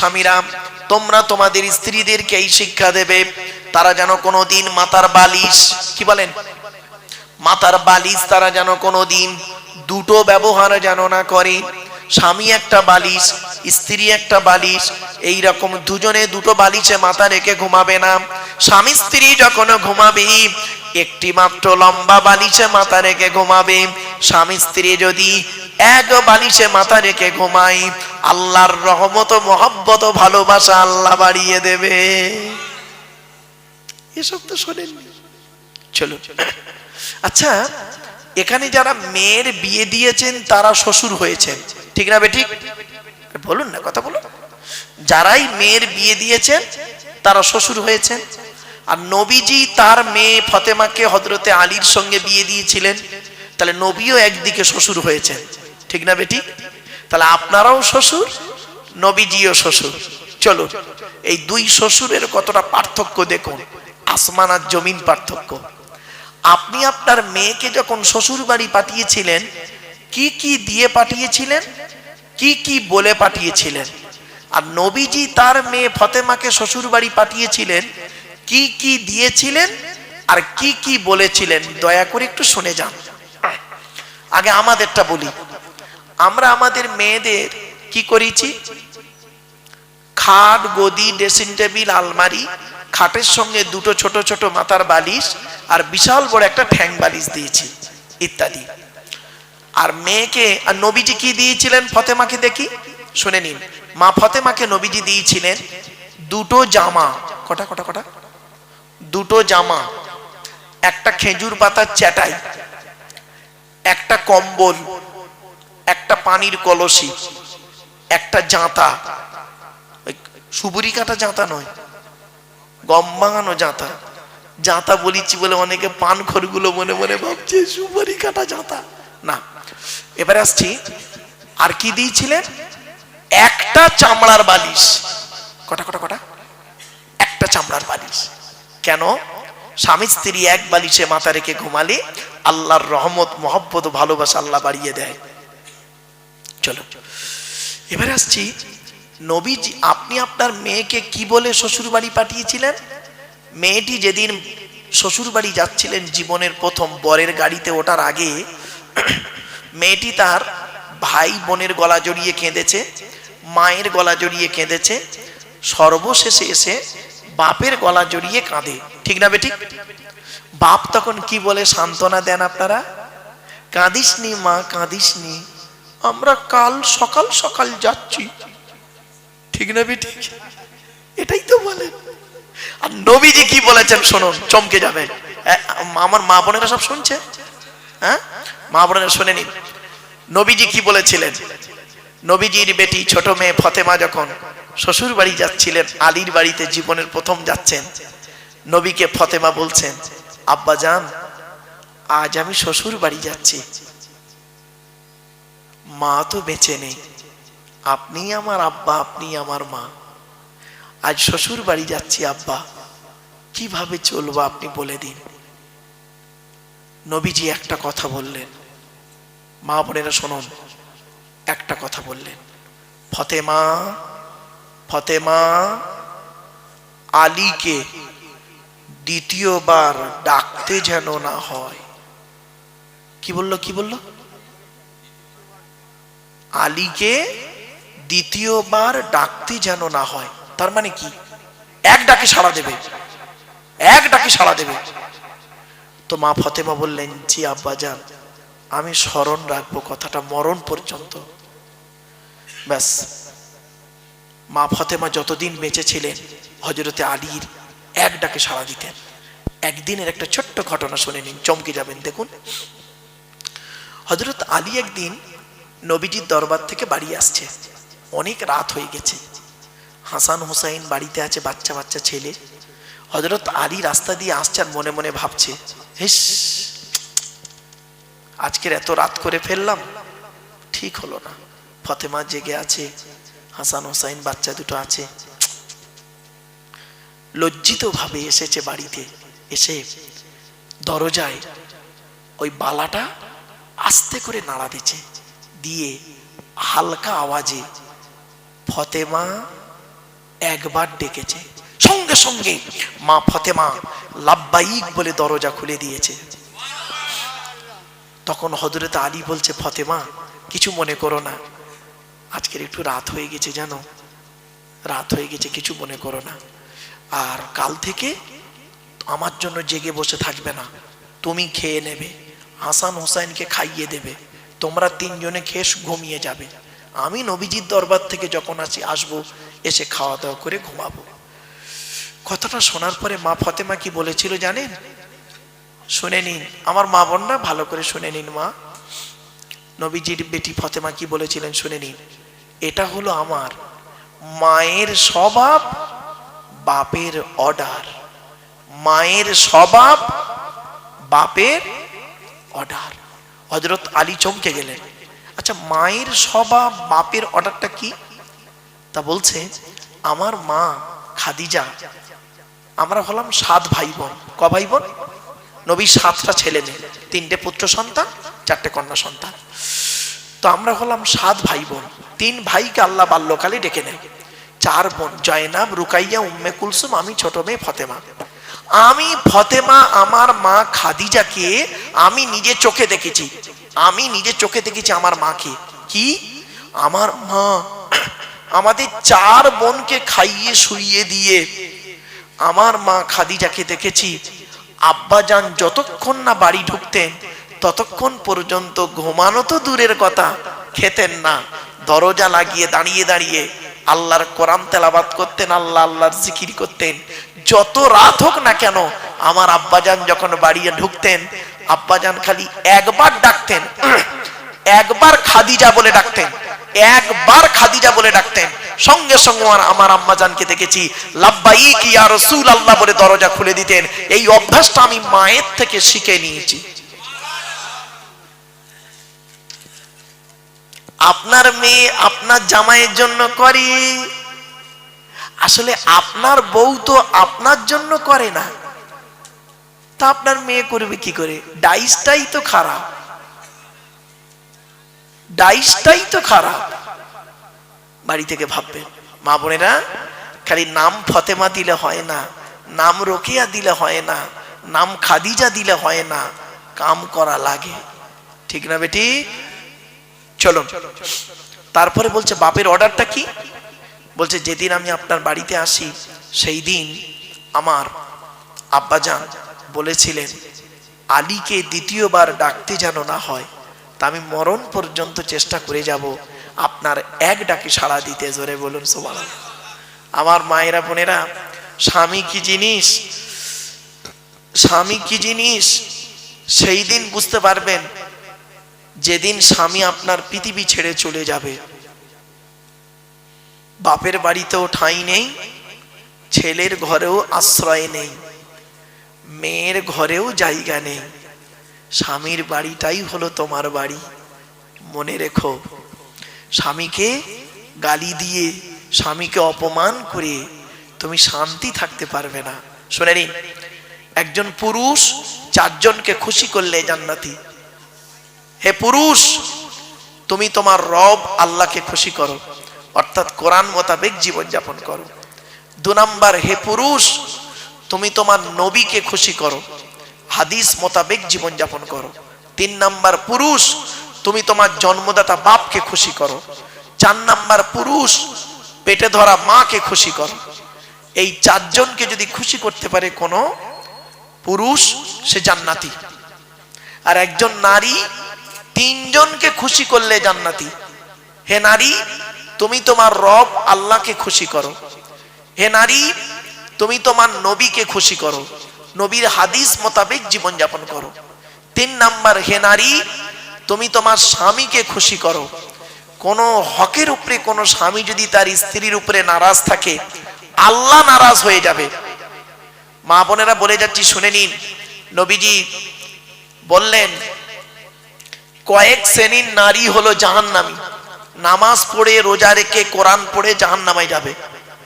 স্বামীরা, তোমরা তোমাদের স্ত্রীদেরকে এই শিক্ষা দেবে, তারা যেন কোনোদিন মাতার বালিশ, কি বলেন? মাতার বালিশ তারা যেন কোনোদিন দুটো ব্যবহার যেন না করে, স্বামী একটা বালিশ, স্ত্রী একটা বালিশ, এই রকম দুজনে দুটো বালিশে মাথা রেখে ঘুমাবে না। স্বামী স্ত্রী যখন ঘুমাবে একটি মাত্র লম্বা বালিশে মাথা রেখে ঘুমাবে। স্বামী স্ত্রী যদি এক বালিশে মাথা রেখে ঘুমায়, আল্লাহর রহমত মহব্বত ভালোবাসা আল্লাহ বাড়িয়ে দেবে। এসব তো শোনেননি। চলো আচ্ছা এখানে যারা মেয়ের বিয়ে দিয়েছেন, তারা শ্বশুর হয়েছেন। ঠিক না বেঠিক বলুন না, কথা বলুন। যারাই মেয়ের বিয়ে দিয়েছেন, তারা শ্বশুর হয়েছেন। আর নবীজি তার মেয়ে ফতেমাকে হজরতে আলীর সঙ্গে বিয়ে দিয়েছিলেন। তাহলে নবীও একদিকে শ্বশুর হয়েছেন। ঠিক না বেটি? তাহলে আপনারাও শ্বশুর, নবীজিও শ্বশুর। চলো, এই দুই শ্বশুরের কতটা পার্থক্য দেখুন। আসমান আর জমিন পার্থক্য। আপনি আপনার মেয়েকে যখন শ্বশুর বাড়ি পাঠিয়েছিলেন, কি কি দিয়ে পাঠিয়েছিলেন? কি কি বলে পাঠিয়েছিলেন? আর নবীজি তার মেয়ে ফতেমাকে শ্বশুর বাড়ি পাঠিয়েছিলেন কি কি দিয়েছিলেন আর কি কি বলেছিলেন, দয়া করে একটু শুনে যান। আগে আমাদেরটা বলি। আমরা আমাদের মেয়েদের কি করেছি? খাট, গদি ড্রেসিং টেবিল আলমারি, খাটের সঙ্গে দুটো ছোট ছোট মাথার বালিশ আর বিশাল বড় একটা ঠ্যাং বালিশ দিয়েছি, ইত্যাদি। আর মেয়েকে, আর নবীজি কি দিয়েছিলেন ফতেমাকে দেখি? শুনে নিন। মা ফতেমাকে নবীজি দিয়েছিলেন দুটো জামা। কটা কটা কটা? দুটো জামা, একটা খেজুর পাতার চ্যাটাই একটা কম্বল, একটা পানির কলসি, একটা জাঁতা। সুপুরি কাটা জাঁতা নয়, গম ভাঙানো জাঁতা। জাঁতা বলিছি বলে অনেকে পান খড়গুলো মনে মনে ভাবছে সুপারি কাটা জাঁতা। না, এবারে আসছি, আর কি দিয়েছিলেন? একটা চামড়ার বালিশ। কটা কটা কটা? একটা চামড়ার বালিশ। কেন? স্বামী স্ত্রী এক বালিশে মাথা রেখে ঘুমালে আল্লাহর রহমত, মহব্বত ভালোবাসা আল্লাহ বাড়িয়ে দেয়। চলো, এবারে আসছি, নবীজি, আপনি আপনার মেয়েকে কি বলে শ্বশুর বাড়ি পাঠিয়েছিলেন? মেয়েটি যেদিন শ্বশুর বাড়ি যাচ্ছিলেন জীবনের প্রথম বরের গাড়িতে ওঠার আগে, মেয়েটি তার ভাই বোনের গলা জড়িয়ে কেঁদেছে, মায়ের গলা জড়িয়ে কেঁদেছে, সর্বশেষে এসে বাপের গলা জড়িয়ে কাঁদে। ঠিক না বেঠিক বাপ তখন কি বলে সান্ত্বনা দেন আপনারা? কাঁদিসনি মা, কাঁদিসনি। আমরা কাল সকাল সকাল যাচ্ছি। ঠিক না বেঠিক এটাই তো বলেন। আর নবীজি কি বলেছেন শুনুন, চমকে যাবে। আমার মা বোনেরা সব শুনছে? হ্যাঁ? মা বোনেরা শুনে নিন। নবীজি কি বলেছিলেন? নবীজির বেটি ছোট মেয়ে ফতেমা যখন শ্বশুর বাড়ি যাচ্ছিলেন, আলীর বাড়িতে জীবনের প্রথম যাচ্ছেন। নবীকে ফতেমা বলছেন, আব্বা যান, আজ আমি শ্বশুর বাড়ি যাচ্ছি। মা তো বেঁচে নেই। আপনি আমার আব্বা, আপনি আমার মা। আজ শ্বশুর বাড়ি যাচ্ছি, আব্বা। কীভাবে চলবো আপনি বলে দিন। নবীজি একটা কথা বললেন। মা বোনেরা শুনুন, একটা কথা বললেন, ফতেমা ফতেমা আলীকে দ্বিতীয়বার ডাকতে যেন না হয়। কি বলল কি বলল? আলীকে দ্বিতীয়বার ডাকতে যেন না হয়, তার মানে কি? এক ডাকে সাড়া দেবে। এক ডাকে সাড়া দেবে। তো মা ফতেমা বললেন, জি আব্বা যান, আমি স্মরণ রাখব কথাটা মরণ পর্যন্ত। ব্যাস। মা ফতেমা যতদিন বেঁচে ছিলেন হজরতে আলীর এক ডাকে সাড়া দিতেন। একদিনের একটা ছোট্ট ঘটনা শুনে নিন, চমকে যাবেন, দেখুন। হজরত আলী একদিন নবীজির দরবার থেকে বাড়ি আসছে। অনেক রাত হয়ে গেছে। হাসান হুসাইন বাড়িতে আছে বাচ্চা বাচ্চা ছেলে। হজরত আলী রাস্তা দিয়ে আসছে আর মনে মনে ভাবছে, হেস, আজকের এত রাত করে ফেললাম, ঠিক হলো না। ফতেমা জেগে আছে হাসান হোসাইন বাচ্চা দুটো আছে। লজ্জিত ভাবে এসেছে বাড়িতে। এসে দরজায় ওই বালাটা আস্তে করে নাড়া দিচ্ছে। দিয়ে হালকা আওয়াজে ফতেমা একবার ডেকেছে। সঙ্গে সঙ্গে মা ফতেমা লাব্বাইক বলে দরজা খুলে দিয়েছে। তখন হজরত আলী বলছে, ফতেমা, কিছু মনে করো না। আজকের একটু রাত হয়ে গেছে জানো? রাত হয়ে গেছে, কিছু মনে করো না। আর কাল থেকে আমার জন্য জেগে বসে থাকবে না। তুমি খেয়ে নেবে, হাসান হোসাইনকে খাইয়ে দেবে। তোমরা তিনজনে খেয়ে ঘুমিয়ে যাবে। আমি নবীজির দরবার থেকে যখন আসি আসব, এসে খাওয়া দাওয়া করে ঘুমাবো। কথাটা শোনার পরে মা ফতেমা কি বলেছিল জানেন? শুনে নিন, আমার মা বোনরা ভালো করে শুনে নিন মা। নবীজির বেটি ফতেমা কি বলেছিলেন শুনে নিন। এটা হলো আমার মায়ের স্বভাব, বাপের অর্ডার। মায়ের স্বভাব, বাপের অর্ডার। হজরত আলী চমকে গেলেন। আচ্ছা মায়ের স্বভাব, বাপের অর্ডারটা কি? তা বলছে, আমার মা খাদিজা, আমরা হলাম সাত ভাই বোন ক ভাই বোন নবী সাতটা ছেলে মেয়ে, তিনটে পুত্র সন্তান, চারটে কন্যা সন্তান। তো আমরা হলাম সাত ভাই বোন তিন ভাইকে আল্লাহ বাল্যকালে ডেকে নেয় চার বোন, জয়নাব, রুকাইয়া, উম্মে কুলসুম, আমি ছোট মেয়ে ফতেমা। আমি ফতেমা, আমার মা খাদিজাকে আমি নিজে চোখে দেখেছি। আমি নিজে চোখে দেখেছি আমার মাকে। কি? আমার মা আমাদের চার বোনকে খাইয়ে, শুইয়ে দিয়ে আমার মা খাদিজাকে দেখেছি। আব্বাজান যতক্ষণ না বাড়ি ঢুকতেন ততক্ষণ পর্যন্ত ঘুমানো তো দূরের কথা, খেতেন না। দরজা লাগিয়ে দাঁড়িয়ে দাঁড়িয়ে আল্লাহর কোরআন তেলাবাত করতেন, আল্লাহ আল্লাহর জিকির করতেন। যত রাত হোক না কেন আমার আব্বাজান যখন বাড়িয়ে ঢুকতেন, আব্বাজান খালি একবার ডাকতেন, একবার খাদিজা বলে ডাকতেন, একবার খাদিজা বলে ডাকতেন। সঙ্গে সঙ্গে আমার- আম্মাজানকে দেখেছি লাব্বাই কি আর রসুল আল্লাহ বলে দরজা খুলে দিতেন। এই অভ্যাসটা আমি মায়ের থেকে শিখে নিয়েছি। আপনার মেয়ে আপনার জামাইয়ের জন্য করে। আসলে আপনার বউ তো আপনার জন্য করে না। তা আপনার মেয়ে করবে কি করে? ডাইসটাই তো খারাপ। ডাইসটাই তো খারাপ। বাড়ি থেকে ভাববেন, মা বোনেরা, খালি নাম ফতেমা দিলে হয় না, নাম রোকেয়া দিলে হয় না, নাম খাদিজা দিলে হয় না, কাম করা লাগে। ঠিক না বেটি? চলো তারপরে বলছে, বাপের অর্ডারটা কি? বলছে, যেদিন আমি আপনার বাড়িতে আসি, সেই দিন আমার আব্বাজান বলেছিলেন, আলীকে দ্বিতীয়বার ডাকতে যেন না হয়। তা আমি মরণ পর্যন্ত চেষ্টা করে যাব। আপনার এক ডাকে সাড়া দিতে। জোরে বলুন সোমান আমার মায়েরা, বোনেরা, স্বামী কি জিনিস? স্বামী কি জিনিস? সেই দিন বুঝতে পারবেন যেদিন স্বামী আপনার পৃথিবী ছেড়ে চলে যাবে। বাপের বাড়িতেও ঠাঁই নেই, ছেলের ঘরেও আশ্রয় নেই, মেয়ের ঘরেও জায়গা নেই। স্বামীর বাড়িটাই হলো তোমার বাড়ি, মনে রেখো। স্বামীকে গালি দিয়ে, স্বামীকে অপমান করে তুমি শান্তি থাকতে পারবে না। শুনে নিন, একজন পুরুষ চারজনকে খুশি করলে জান্নাতি। হে পুরুষ, তুমি তোমার রব আল্লাহকে খুশি করো। অর্থাৎ কোরআন মোতাবেক জীবনযাপন করো। দু নাম্বার, হে পুরুষ, তুমি তোমার নবীকে খুশি করো। হাদিস মোতাবেক জীবনযাপন করো। তিন নাম্বার, পুরুষ, তুমি তোমার জন্মদাতা বাপকে খুশি করো। চার নাম্বার, পুরুষ, পেটে ধরা মাকে খুশি করো। এই চারজনকে যদি খুশি করতে পারে কোনো পুরুষ, সে জান্নাতি। আর একজন নারী তিনজনকে খুশি করলে জান্নাতি। হে নারী, তুমি তোমার রব আল্লাহকে খুশি করো। হে নারী, তুমি তোমার নবীকে খুশি করো। নবীর হাদিস মোতাবেক জীবনযাপন করো। তিন নাম্বার, হে নারী, তুমি তোমার স্বামীকে খুশি করো। কোনো হকের উপরে, কোনো স্বামী যদি তার স্ত্রীর উপরে নারাজ থাকে, আল্লাহ নারাজ হয়ে যাবে। মা বোনেরা বলে যাচ্ছি, শুনে নিন। নবীজি বললেন কয়েক শ্রেণির নারী হলো জাহান্নামী। নামাজ পড়ে, রোজা রেখে, কোরআন পড়ে জাহান নামায় যাবে।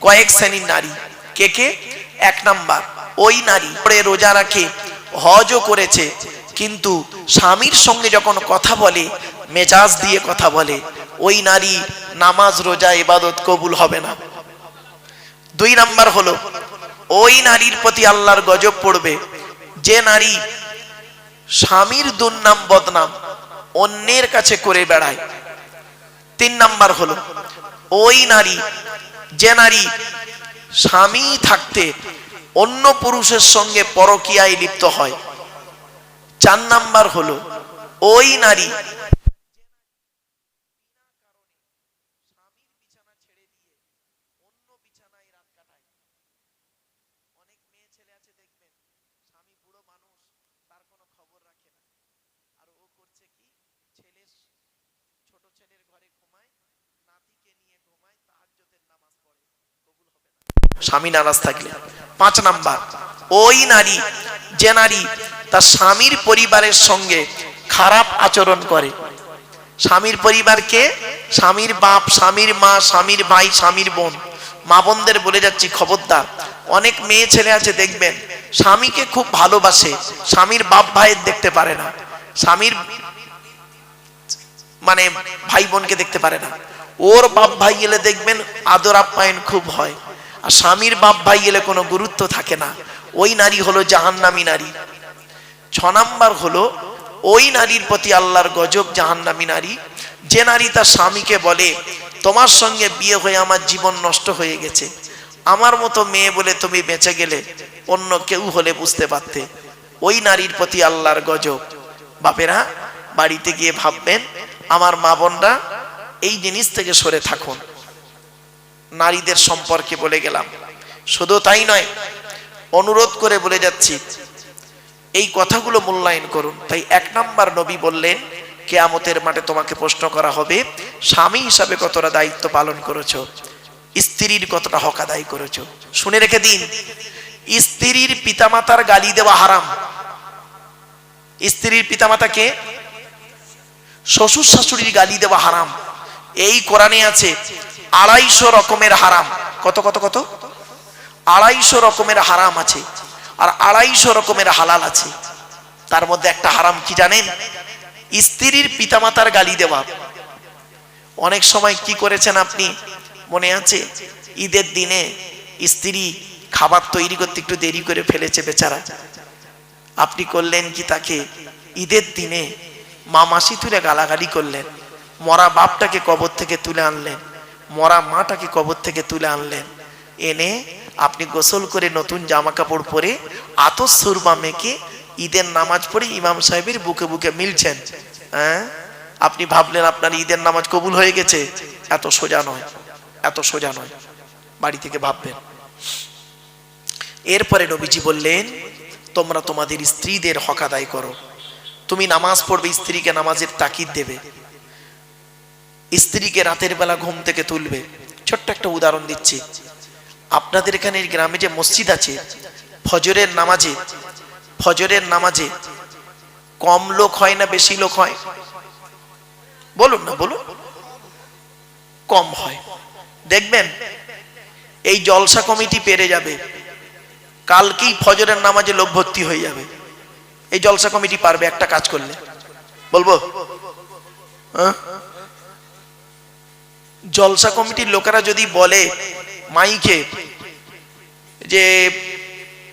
কয়েক শ্রেণির নারী। কে কে? এক নাম্বার। ওই নারী পড়ে, রোজা রাখে, হজও করেছে, কিন্তু স্বামীর সঙ্গে যখন কথা বলে, মেজাজ দিয়ে কথা বলে, ওই নারী নামাজ, রোজা, ইবাদত কবুল হবে না। দুই নাম্বার হলো, ওই নারীর প্রতি আল্লাহর গজব পড়বে। যে নারী স্বামীর দুর্নাম, বদনাম অন্যের কাছে করে বেড়ায়। তিন নাম্বার হলো, ওই নারী, যে নারী স্বামী থাকতে অন্য পুরুষের সঙ্গে পরকিয়ায় লিপ্ত হয়। চার নাম্বার হলো, ওই নারী অনেক মেয়ে ছেলে আছে দেখবেন স্বামী বুড়ো মানুষ তার কোনো খবর রাখে না আর ও করছে কি ছেলে ছোট ছেলের ঘরে ঘুমায় নাতিকে নিয়ে ঘুমায় তাহাজ্জুদের নামাজ পড়ে কবুল হবে না স্বামী নারাজ থাকলে। পাঁচ নাম্বার, ওই নারী যে নারী তার স্বামীর পরিবারের সঙ্গে খারাপ আচরণ করে। স্বামীর পরিবারকে স্বামীর বাপ, স্বামীর মা, স্বামীর ভাই, স্বামীর বোন। মা বোনদের বলে যাচ্ছি, খবরদার, অনেক মেয়ে ছেলে আছে, দেখবেন, স্বামীকে খুব ভালোবাসে, স্বামীর বাপ ভাইয়ের দেখতে পারে না। স্বামীর মানে ভাই বোনকে দেখতে পারে না। ওর বাপ ভাই এলে দেখবেন আদর আপ্যায়ন খুব হয়। আর স্বামীর বাপ ভাই এলে কোনো গুরুত্ব থাকে না। ওই নারী হলো জাহান্নামী নারী। ছ নাম্বার হলো, ওই নারীর প্রতি আল্লাহর গজব জাহান্নামী নারী। যে নারী তার স্বামীকে বলে, তোমার সঙ্গে বিয়ে হয়ে আমার জীবন নষ্ট হয়ে গেছে। আমার মতো মেয়ে বলে তুমি বেঁচে গেলে অন্য কেউ হলে বুঝতে পারতে। ওই নারীর প্রতি আল্লাহর গজব। বাপেরা, বাড়িতে গিয়ে ভাববেন, আমার মা বোনরা, এই জিনিস থেকে সরে থাকুন। নারীদের সম্পর্কে বলে গেলাম। শুধু তাই নয়, অনুরোধ করে বলে যাচ্ছি, এই কথাগুলো মূল্যায়ন করুন। তাই এক নাম্বার নবী বললেন, কেয়ামতের মাঠে তোমাকে প্রশ্ন করা হবে, স্বামী হিসাবে কতটা দায়িত্ব পালন করেছ? স্ত্রীর কতটা হক আদায় করেছ? শুনে রেখে দিন, স্ত্রীর পিতামাতার গালি দেওয়া হারাম। স্ত্রীর পিতামাতাকে শ্বশুর শাশুড়ির গালি দেওয়া হারাম। এই কোরআনে আছে আড়াইশো রকমের হারাম। কত কত কত? আড়াইশো রকমের হারাম আছে আর আড়াইশো রকমের হালাল আছে। তার মধ্যে একটা হারাম কি জানেন? স্ত্রীর পিতামাতার গালি দেওয়া। অনেক সময় কি করেছেন আপনি? মনে আছে? ঈদের দিনে স্ত্রী খাবার তৈরি করতে একটু দেরি করে ফেলেছে বেচারা। আপনি করলেন কি তাকে? ঈদের দিনে মা মাসি তুলে গালাগালি করলেন। মরা বাপটাকে কবর থেকে তুলে আনলেন, মরা মাটাকে কবর থেকে তুলে আনলেন। এনে আপনি গোসল করে নতুন জামা কাপড় পরে আতর সুরমা মেখে ঈদের নামাজ পড়ে ইমাম সাহেবের বুকে বুকে মিলছেন। হ্যাঁ? আপনি ভাবলেন আপনার ঈদের নামাজ কবুল হয়ে গেছে? এত সোজা নয়, এত সোজা নয়। বাড়ি থেকে ভাববেন। এরপরে নবীজি বললেন, তোমরা তোমাদের স্ত্রীদের হক আদায় করো। তুমি নামাজ পড়বে, স্ত্রীকে নামাজের তাকিদ দেবে। স্ত্রীকে রাতের বেলা ঘুম থেকে তুলবে। ছোট্ট একটা উদাহরণ দিচ্ছি। আপনাদের এখানে গ্রামে যে মসজিদ আছে, ফজরের নামাজে ফজরের নামাজে কম লোক হয় না বেশি লোক হয়? বলুন না, বলুন। কম হয়। দেখবেন, এই জলসা কমিটি পেরে যাবে। কালকেই ফজরের নামাজে লোক ভর্তি হয়ে যাবে। এই জলসা কমিটি পারবে একটা কাজ করলে। বলব? হ্যাঁ? জলসা কমিটির লোকেরা যদি বলে মাইকে যে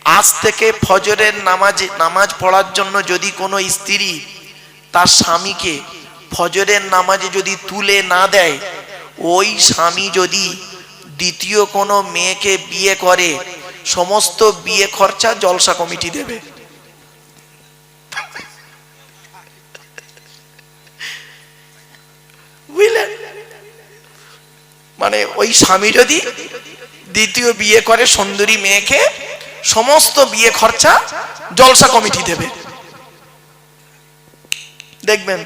আজ থেকে ফজরের নামাজ নামাজ পড়ার জন্য যদি কোনো স্ত্রী তার স্বামীকে ফজরের নামাজে যদি তুলে না দেয়, ওই স্বামী যদি দ্বিতীয় কোনো মেয়েকে বিয়ে করে, সমস্ত বিয়ে খরচা জলসা কমিটি দেবে। বুঝলেন? মানে ওই স্বামী যদি দ্বিতীয় বিয়ে করে সুন্দরী মেয়েকে, সমস্ত বিয়ে খরচা জলসা কমিটি দেবে। দেখবেন,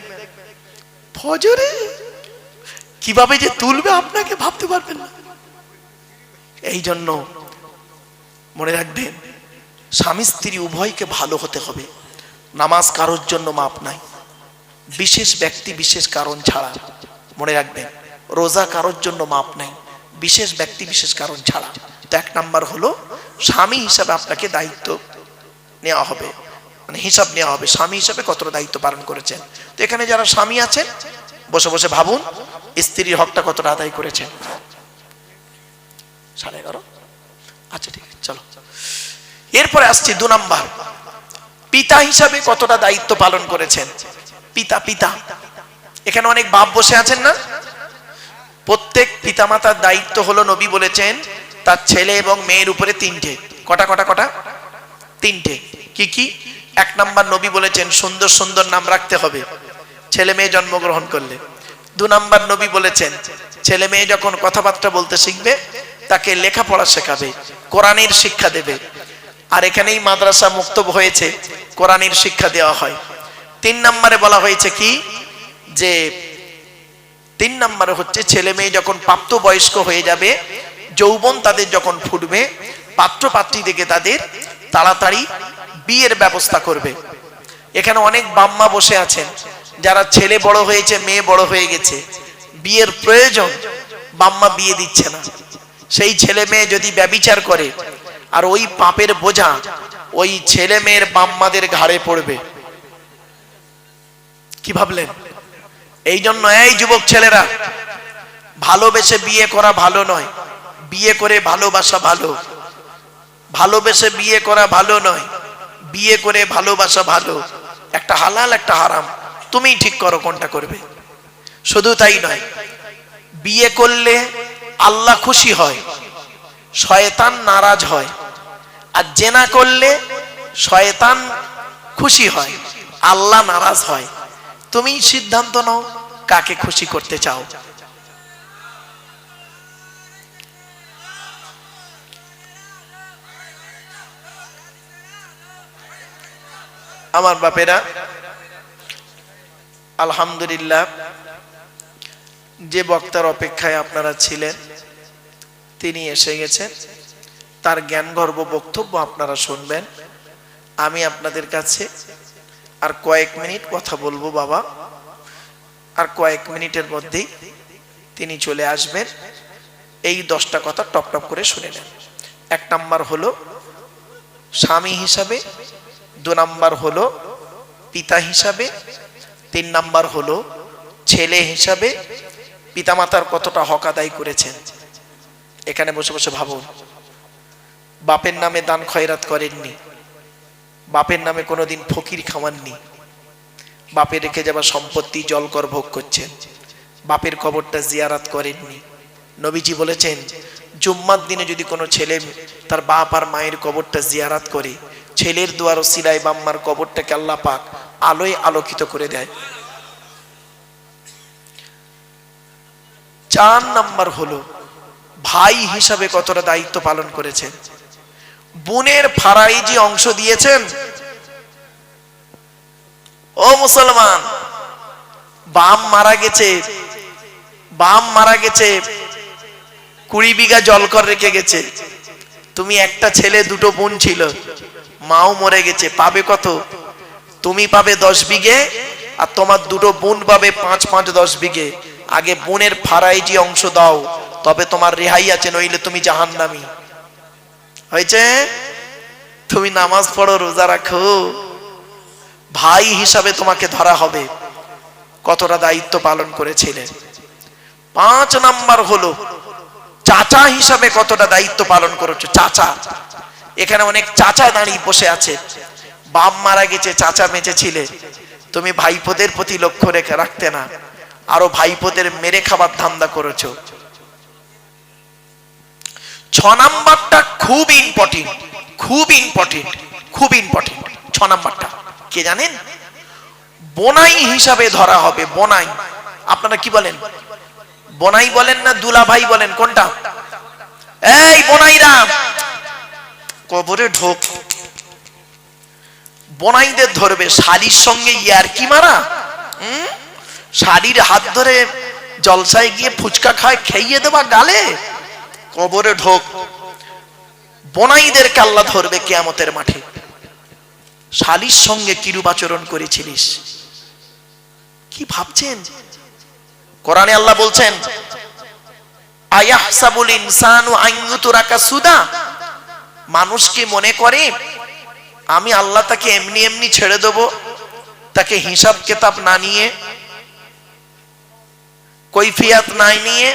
ফজরে কীভাবে যে তুলবে আপনাকে ভাবতে পারবেন না। এই জন্য মনে রাখবেন, স্বামী স্ত্রী উভয়কে ভালো হতে হবে। নামাজ কারোর জন্য মাপ নাই। বিশেষ ব্যক্তি, বিশেষ কারণ ছাড়া। মনে রাখবেন রোজা কারোর জন্য মাপ নাই, বিশেষ ব্যক্তি, বিশেষ কারণ ছাড়া। তো এক নাম্বার হলো, স্বামী হিসাবে আপনাকে দায়িত্ব নেওয়া হবে। মানে হিসাব নেওয়া হবে, স্বামী হিসাবে কতটা দায়িত্ব পালন করেছেন। তো এখানে যারা স্বামী আছেন, বসে বসে ভাবুন, স্ত্রীর হকটা কতটা আদায় করেছেন। সাড়ে এগারো? আচ্ছা ঠিক আছে, চলো। এরপরে আসছি দু নাম্বার। পিতা হিসাবে কতটা দায়িত্ব পালন করেছেন? পিতা পিতা। এখানে অনেক বাপ বসে আছেন না? প্রত্যেক পিতামাতার দায়িত্ব হলো নবী বলেছেন, তার ছেলে এবং মেয়ের উপরে তিনটে। কটা কটা কটা? তিনটে। কি কি? এক নাম্বার নবী বলেছেন, সুন্দর সুন্দর নাম রাখতে হবে। ছেলে মেয়ে জন্মগ্রহণ করলে। দু নাম্বার নবী বলেছেন, ছেলে মেয়ে যখন কথাবার্তা বলতে শিখবে, তাকে লেখাপড়া শেখাবে, কোরআনের শিক্ষা দেবে। আর এখানেই মাদ্রাসা মুক্ত হয়েছে, কোরআনের শিক্ষা দেওয়া হয়। তিন নম্বরে বলা হয়েছে কি? যে তিন নম্বরে হচ্ছে ছেলে মেয়ে যখন প্রাপ্ত বয়স্ক হয়ে যাবে, যৌবন তাদের যখন ফুটবে পাত্র পাত্রী থেকে তাদের তাড়াতাড়ি বিয়ের ব্যবস্থা করবে। এখানে অনেক বাম্মা বসে আছেন, যারা ছেলে বড় হয়েছে, মেয়ে বড় হয়ে গেছে। বিয়ের প্রয়োজন, বাম্মা বিয়ে দিচ্ছে না। সেই ছেলে মেয়ে যদি ব্যবিচার করে, আর ওই পাপের বোঝা ওই ছেলে মেয়ের বাম্মাদের ঘাড়ে পড়বে। কি ভাবলেন? এই জন্য এই যুবক ছেলেরা, ভালোবেসে বিয়ে করা ভালো নয়। বিয়ে করে ভালোবাসা ভালো। ভালোবেসে বিয়ে করা ভালো নয়। বিয়ে করে ভালোবাসা ভালো। একটা হালাল, একটা হারাম। তুমি ঠিক করো কোনটা করবে। শুধু তাই নয়, বিয়ে করলে আল্লাহ খুশি হয়, শয়তান নারাজ হয়। আর জেনা করলে শয়তান খুশি হয়, আল্লাহ নারাজ হয়। তুমি সিদ্ধান্ত নাও কাকে খুশি করতে চাও। আমার বাপেরা, আলহামদুলিল্লাহ, যে বক্তার অপেক্ষায় আপনারা ছিলেন, তিনি এসে গেছেন। তার জ্ঞান গর্ব বক্তব্য আপনারা শুনবেন। আমি আপনাদের কাছে আর কয়েক মিনিট কথা বলব বাবা। আর কয়েক মিনিটের মধ্যেই তিনি চলে আসবেন। এই দশটা কথা টপ টপ করে শুনে নেন। এক নাম্বার হলো স্বামী হিসাবে, দু নাম্বার হলো পিতা হিসাবে, তিন নাম্বার হলো ছেলে হিসাবে পিতামাতার কতটা হক আদায় করেছেন। এখানে বসে বসে ভাবুন, বাপের নামে দান খয়রাত করেননি। বাপের নামে কোনোদিন ফকির খাওয়াননি। বাপে রেখে যাওয়া সম্পত্তি জলকর ভোগ করছেন। বাপের কবরটা জিয়ারাত করেননি। নবীজি বলেছেন, জুম্মার দিনে যদি কোনো ছেলে তার বাপ আর মায়ের কবরটা জিয়ারাত করে, ছেলের দুয়ার ও সিলাই বাম্মার কবরটাকে আল্লাহ পাক আলোয় আলোকিত করে দেয়। চার নাম্বার হলো, ভাই হিসাবে কতটা দায়িত্ব পালন করেছেন। বোনের ফারাইজি অংশ দিয়েছেন। ও মুসলমান, বাম মারা গেছে, বাম মারা গেছে, কুড়ি বিঘা জলকর রেখে গেছে। তুমি একটা ছেলে, দুটো বোন ছিল, মাও মরে গেছে, পাবে কত? তুমি পাবে দশ বিঘে, আর তোমার দুটো বোন পাবে পাঁচ পাঁচ দশ বিঘে। আগে বোনের ফারাইজি অংশ দাও, তবে তোমার রেহাই আছে, নইলে তুমি জাহান্নামি। হয়েছে? তুমি নামাজ পড়ো, রোজা রাখো। ভাই হিসাবে তোমাকে ধরা হবে। কতটা দায়িত্ব পালন করেছিলে। পাঁচ নাম্বার হলো, চাচা হিসাবে কতটা দায়িত্ব পালন করেছ? চাচা। এখানে অনেক চাচা দাঁড়িয়ে বসে আছে। বাপ মারা গেছে, চাচা বেঁচে ছিলে। তুমি ভাইপোদের প্রতি লক্ষ্য রেখে রাখতে না। আরও ভাইপোদের মেরে খাবার ধান্দা করেছ। ছ নাম্বারটা খুব ইম্পর্টেন্ট খুব ইম্পর্টেন্ট খুব ইম্পর্টেন্ট ছ নাম্বারটা, কে জানেন? বোনাই হিসাবে ধরা হবে, বোনাই। আপনারা কি বলেন? বোনাই বলেন না বলেন, কোনটা? এই বোনাইরা! কবরে ঢোক। বোনাইদের ধরবে শাড়ির সঙ্গে ইয়ার কি মারা? শাড়ির হাত ধরে জলসায় গিয়ে ফুচকা খায় খেয়ে দেবা গালে? কবরে ঢোক। বোনাইদের কাল্লা ধরবে কেয়ামতের মাঠে। শালির সঙ্গে কিরূপাচরণ করেছিলিস? কি ভাবছেন? কোরআনে আল্লাহ বলছেন, আয়াহসাবুল ইনসানু আইয়ুতুরাকা সুদা? মানুষ কি মনে করে, আমি আল্লাহ তাকে এমনি এমনি ছেড়ে দেব, তাকে হিসাব কেতাব না নিয়ে, কৈফিয়াত নাই নিয়ে?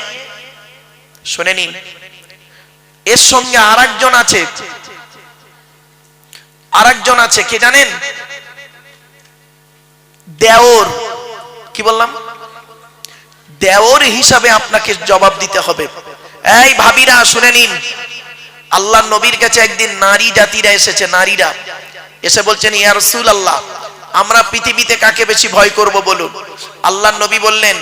শুনে নিন। এর সঙ্গে আর আছে। আর আছে, কে জানেন? দেওর। কি বললাম? দেওর হিসাবে আপনাকে জবাব দিতে হবে। এই ভাবিরা, শুনে নিন। আল্লাহ নবীর কাছে একদিন নারী জাতিরা এসেছে, নারীরা। এসে বলছেন, ইয়া রসুল আল্লাহ আমরা পৃথিবীতে কাকে বেশি ভয় করব বলুন? আল্লাহ নবী বললেন,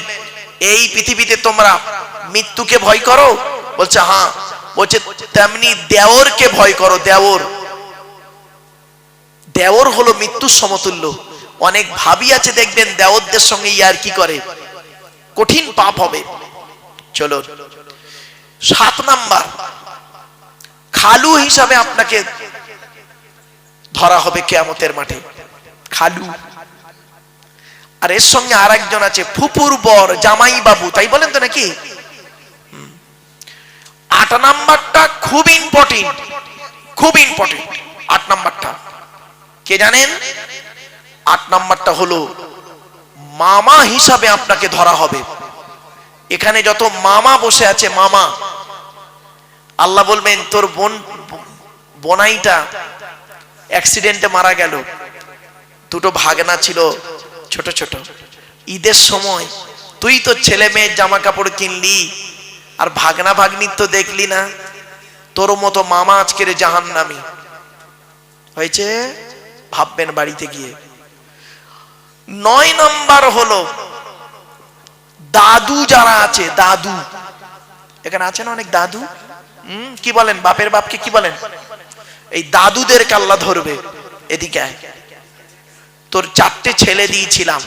এই পৃথিবীতে তোমরা মৃত্যুকে ভয় করো? বলছে হ্যাঁ। বলছে, তেমনি দেওরকে ভয় করো, দেওর। দেওর হলো মৃত্যুর সমতুল্য। অনেক ভাবি আছে, দেখবেন দেওরদের সঙ্গে ইয়ার কি করে? কঠিন পাপ হবে। চলো, সাত নাম্বার। খালু হিসাবে আপনাকে ধরা হবে কেয়ামতের মাঠে। খালু। আর এর সঙ্গে আর আছে, ফুপুর বর জামাই বাবু তাই বলেন তো নাকি। আট নাম্বারটা খুব ইম্পর্টেন্ট খুব ইম্পর্টেন্ট আট নাম্বারটা। কে জানেন? আট নাম্বারটা হলো, মামা হিসাবে আপনাকে ধরা হবে। এখানে যত মামা বসে আছে, মামা, আল্লাহ বলবেন, তোর বোন, বোনাইটা অ্যাক্সিডেন্টে মারা গেল। দুটো ভাগনা ছিল ছোট ছোট। ঈদের সময় তুই তো ছেলে মেয়ের জামা কাপড় কিনলি আর ভাগনা ভাগ্নির তো দেখলি না? তোর মতো মামা আজকের জাহান নামি হয়েছে? ভাববেন বাড়িতে গিয়ে। নয় নাম্বার হলো, দাদু যারা আছে, দাদু। এখানে আছেন অনেক দাদু? হম, কি বলেন? বাপের বাপকে কি বলেন? এই দাদুদের কাল্লা ধরবে এদিকে তোর চারটে ছেলে দিয়েছিলাম।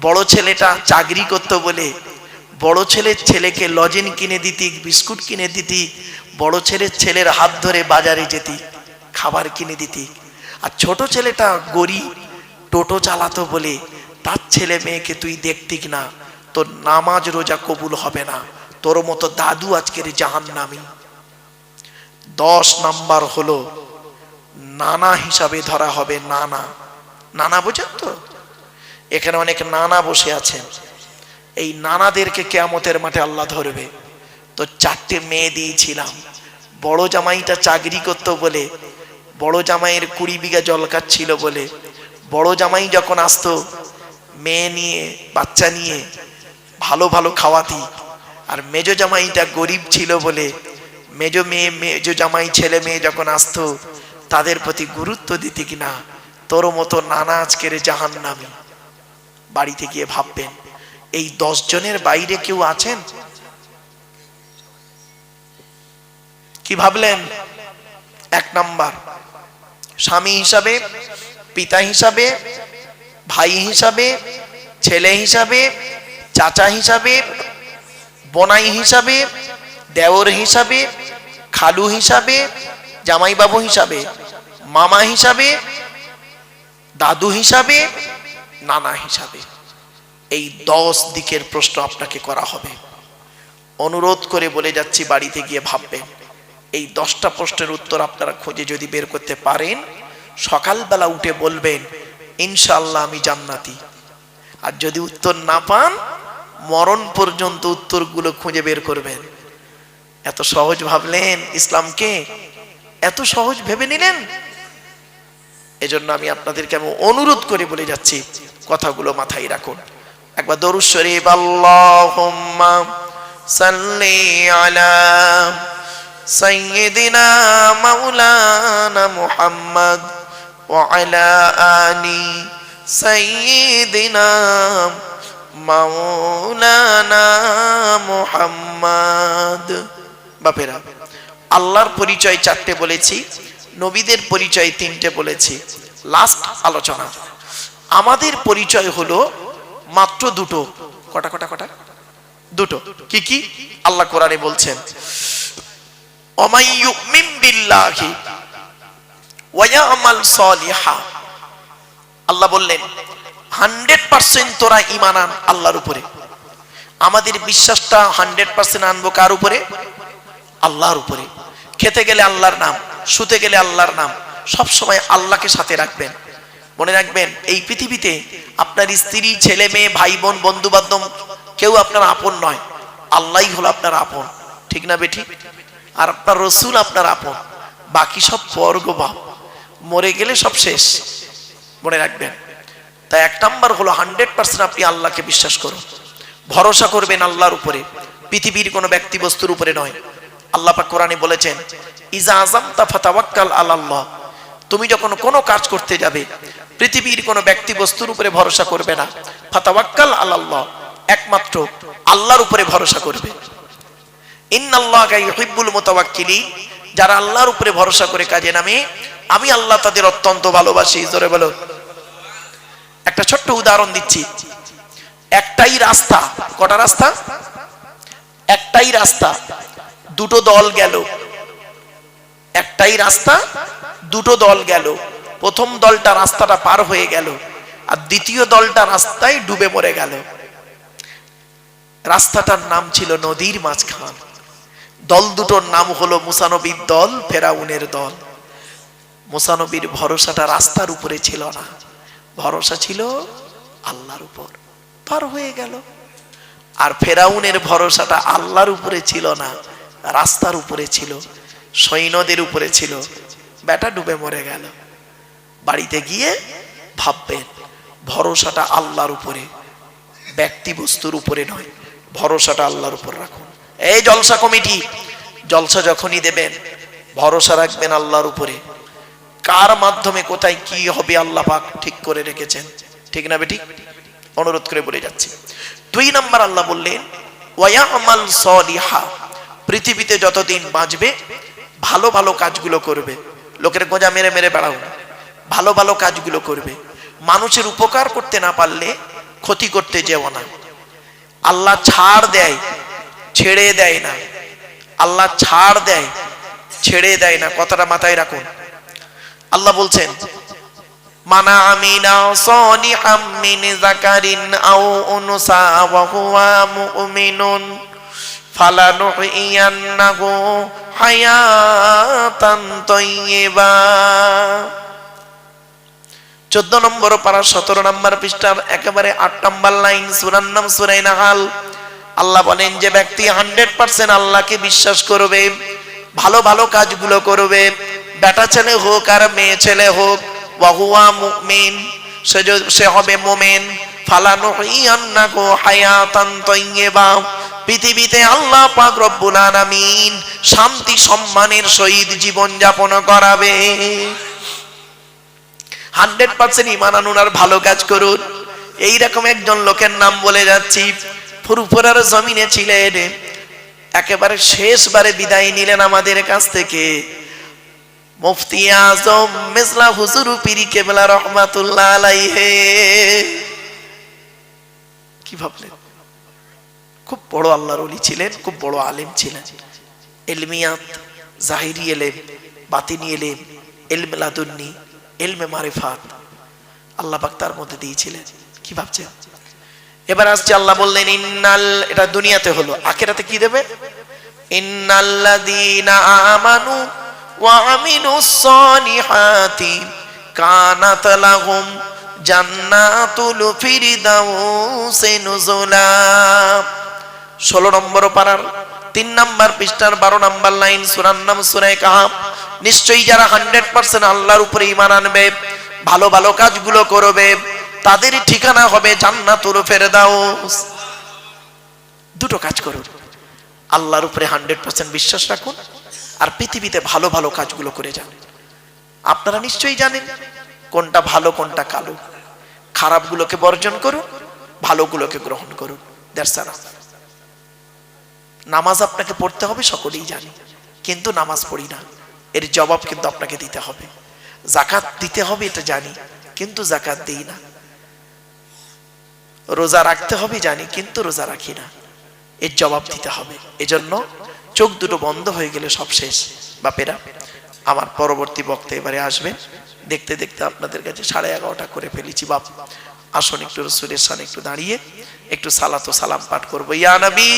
বড় ছেলেটা চাকরি করতো বলে বড় ছেলের ছেলেকে লজেন কিনে দিতি, বিস্কুট কিনে দিতি, বড় ছেলের ছেলের হাত ধরে বাজারে যেতি, খাবার কিনে দিতি। আর ছোট ছেলেটা গরিব টোটো চালাতো বলে, তার ছেলে মেয়েকে তুই দেখতিক না, তোর নামাজ রোজা কবুল হবে না, তোর মতো দাদু আজকের জাহান নামি দশ নাম্বার হলো, নানা হিসাবে ধরা হবে নানা। নানা বোঝেন তো? এখানে অনেক নানা বসে আছেন। এই নানাদেরকে কেয়ামতের মাঠে আল্লাহ ধরবে। তো চারটে মেয়ে দিয়েছিলাম। বড় জামাইটা চাকরি করতো বলে, বড় জামাইয়ের কুড়ি বিঘা জল ছিল বলে, বড় জামাই যখন আসতো, মেয়ে নিয়ে, বাচ্চা নিয়ে ভালো ভালো খাওয়াতি। আর মেজ জামাইটা গরিব ছিল বলে, মেজ মেয়ে, মেজ জামাই ছেলে মেয়ে যখন আসতো, তাদের প্রতি গুরুত্ব দিতে কিনা? তোর মতো নানা আজকের জাহান নামি বাড়িতে গিয়ে ভাববেন। এই দশ জনের বাইরে কেউ আছেন? কি ভাবলেন? এক নাম্বার, স্বামী হিসাবে, পিতা হিসাবে, ভাই হিসাবে, ছেলে হিসাবে, চাচা হিসাবে, বনাই হিসাবে, দেওর হিসাবে, খালু হিসাবে, জামাইবাবু হিসাবে, মামা হিসাবে, দাদু হিসাবে, নানা হিসাবে। এই দশ দিকের প্রশ্ন আপনাকে করা হবে। অনুরোধ করে বলে যাচ্ছি, বাড়িতে গিয়ে ভাববেন। এই দশটা প্রশ্নের উত্তর আপনারা খুঁজে যদি বের করতে পারেন, সকালবেলা উঠে বলবেন ইনশাল্লাহ আমি জান্নাতি। আর যদি উত্তর না পান, মরণ পর্যন্ত উত্তরগুলো খুঁজে বের করবেন। এত সহজ ভাবলেন ইসলামকে? এত সহজ ভেবে নিলেন? এজন্য আমি আপনাদেরকে আমি অনুরোধ করে বলে যাচ্ছি, কথাগুলো মাথায় রাখুন। একবার দরুদ শরীফ, আল্লাহুম্মা সাল্লি আলা সাইয়্যিদিনা মাওলানা মুহাম্মদ ওয়া আলা আলি সাইয়্যিদিনা মাওলানা মুহাম্মদ। বাপেরা আল্লাহর পরিচয় চারটে বলেছি, নবীদের পরিচয় তিনটে বলেছি। লাস্ট আলোচনা। আমাদের পরিচয় হলো মাত্র দুটো। কটা কটা কটা? দুটো। কি কি? আল্লাহ কোরআনে বলছেন আল্লাহ বললেন, হান্ড্রেড পার্সেন্ট তোরা ইমান আন আল্লাহর উপরে। আমাদের বিশ্বাসটা হান্ড্রেড পার্সেন্ট আনব কার উপরে? আল্লাহর উপরে। খেতে গেলে আল্লাহর নাম, শুতে গেলে আল্লাহর নাম, সবসময় আল্লাহকে সাথে রাখবেন। মনে রাখবেন, এই পৃথিবীতে আপনার স্ত্রী, ছেলে, মেয়ে, ভাই, বোন, বন্ধু বান্ধব কেউ আপনার আপন নয়। আল্লাহই হলো আপনার আপন। ঠিক না বেঠি? আর আপনার রসুল আপনার আপন। বাকি সব বর্গ বাপ। মরে গেলে সব শেষ। মনে রাখবেন। তাই এক নাম্বার হলো হান্ড্রেড পার্সেন্ট আপনি আল্লাহকে বিশ্বাস করুন। ভরসা করবেন আল্লাহর উপরে। পৃথিবীর কোনো ব্যক্তি বস্তুর উপরে নয়। আল্লাহ পাক কোরআনে বলেছেন, ইজা আজম তা ফাতাওয়াক্কাল আল্লাহ তুমি যখন কোনো কাজ করতে যাবে পৃথিবীর কোনো ব্যক্তি বস্তুর উপরে ভরসা করবে না। ফাতাওয়াক্কাল আল্লাহ একমাত্র আল্লাহর উপরে ভরসা করবে। ইন্নাল্লাহা ইউহিব্বুল মুতাওয়াক্কিলিন, যারা আল্লাহর উপরে ভরসা করে কাজে নামে, আমি আল্লাহ তাদের অত্যন্ত ভালোবাসি। জোরে বলো একটা ছোট্ট উদাহরণ দিচ্ছি। একটাই রাস্তা, কটা রাস্তা? একটাই রাস্তা, দুটো দল গেল। একটাই রাস্তা, দুটো দল গেল। প্রথম দলটা রাস্তাটা পার হয়ে গেল আর দ্বিতীয় দলটা রাস্তায় ডুবে মরে গেল। রাস্তাটার নাম ছিল নদীর মাঝখান। দল দুটোর নাম হলো মুসানবীর দল, ফেরাউনের দল। মুসানবীর ভরসাটা রাস্তার উপরে ছিল না। ভরসা ছিল আল্লাহর উপর। পার হয়ে গেল। আর ফেরাউনের ভরসাটা আল্লাহর উপরে ছিল না, রাস্তার উপরে ছিল, সৈন্যদের উপরে ছিল। বেটা ডুবে মরে গেল। বাড়িতে গিয়ে ভাববেন, ভরসাটা আল্লাহর উপরে ব্যক্তি বস্তুর উপরে নয়, ভরসাটা আল্লাহর উপর রাখুন। এই জলসা কমিটি, জলসা যখনই দেবেন, ভরসা রাখবেন আল্লাহর উপরে। কার মাধ্যমে কোথায় কি হবে আল্লাহ পাক ঠিক করে রেখেছেন, ঠিক না বেটি অনুরোধ করে বলে যাচ্ছি। দুই নাম্বার আল্লাহ বললেন, ওয়ায়ামাল সলিহা পৃথিবীতে যতদিন বাঁচবে, ভালো ভালো কাজগুলো করবে। লোকের গোজা মেরে মেরে বেড়াও না। ভালো ভালো কাজগুলো করবে। মানুষের উপকার করতে না পারলে ক্ষতি করতে যেও না। আল্লাহ ছাড় দেয়, ছেড়ে দেয় না। আল্লাহ ছাড় দেয়, ছেড়ে দেয় না। কথাটা মাথায় রাখুন। আল্লাহ বলছেন, মানা যাকারিন আও হুয়া ফালানুহইয়ান্নাহু হায়াতান তাইয়্যিবা চোদ্দ নম্বর পারা, সতেরো নম্বর পৃষ্ঠার একেবারে আট নম্বর লাইন, সুরার নাম সুরাই নাহাল। আল্লাহ বলেন যে ব্যক্তি হান্ড্রেড পার্সেন্ট আল্লাহকে বিশ্বাস করবে, ভালো ভালো কাজগুলো করবে, বেটা ছেলে হোক আর মেয়ে ছেলে হোক, ওয়াহুয়া মুমিন, সে সে হবে মোমেন। ফালানো পৃথিবীতে আল্লাহ পাক রব্বুল আলামিন শান্তি সম্মানের সহিত জীবন যাপন করাবে। হান্ড্রেড পার্সেন্ট ইমান আনুন আর ভালো কাজ করুন। এইরকম একজন লোকের নাম বলে যাচ্ছি। ফুরফুরার জমিনে ছিলেন। একেবারে শেষবারে বিদায় নিলেন আমাদের কাছ থেকে। মুফতি আজম মেজলা হুজুর পিরি কেবলা রহমাতুল্লাহ আলাইহে। কি ভাবলেন? খুব বড় আল্লাহর ওলি ছিলেন, খুব বড় আলেম ছিলেন। এলমিয়াত, জাহিরি এলেম, বাতিনি এলেম এলমে লাদুন্নি এলমে মারিফাত। আল্লাহ পাক তার মধ্যে দিয়েছিলেন। কি ভাবছেন? এবার আসছে আল্লাহ বললেন, ইন্নাল এটা দুনিয়াতে হলো। আখেরাতে কি দেবে? ইন্নাল্লাযীনা আমানু ওয়া আমিলুস সলিহাতি কানাত লাহুম জান্নাতুল ফিরদাউসি নুজুলা ষোলো নম্বর পাড়ার তিন নম্বর পৃষ্ঠার বারো নাম্বার লাইন সুরার নাম সুরায় কাহাব নিশ্চয়ই যারা হান্ড্রেড পার্সেন্ট আল্লাহর উপরে ইমান আনবে, ভালো ভালো কাজগুলো করবে, তাদের ঠিকানা হবে জান্নাতুল দুটো কাজ করুন। আল্লাহর উপরে হান্ড্রেড পার্সেন্ট বিশ্বাস রাখুন আর পৃথিবীতে ভালো ভালো কাজগুলো করে যান। আপনারা নিশ্চয়ই জানেন কোনটা ভালো, কোনটা কালো। খারাপগুলোকে বর্জন করুন, ভালোগুলোকে গ্রহণ করুন। নামাজ আপনাকে পড়তে হবে, সকলেই জানি। কিন্তু নামাজ পড়ি না। এর জবাব কিন্তু আপনাকে দিতে হবে। জাকাত দিতে হবে, এটা জানি, কিন্তু জাকাত দিই না। রোজা রাখতে হবে, জানি, কিন্তু রোজা রাখি না। এর জবাব দিতে হবে। এজন্য চোখ দুটো বন্ধ হয়ে গেলে সব শেষ। বাপেরা, আমার পরবর্তী বক্তা এবারে আসবেন দেখতে দেখতে আপনাদের কাছে সাড়ে এগারোটা করে ফেলেছি। বাপ, আসুন একটু রসুলের সান একটু দাঁড়িয়ে একটু সালাতো সালাম পাঠ করব। ইয়া নবী!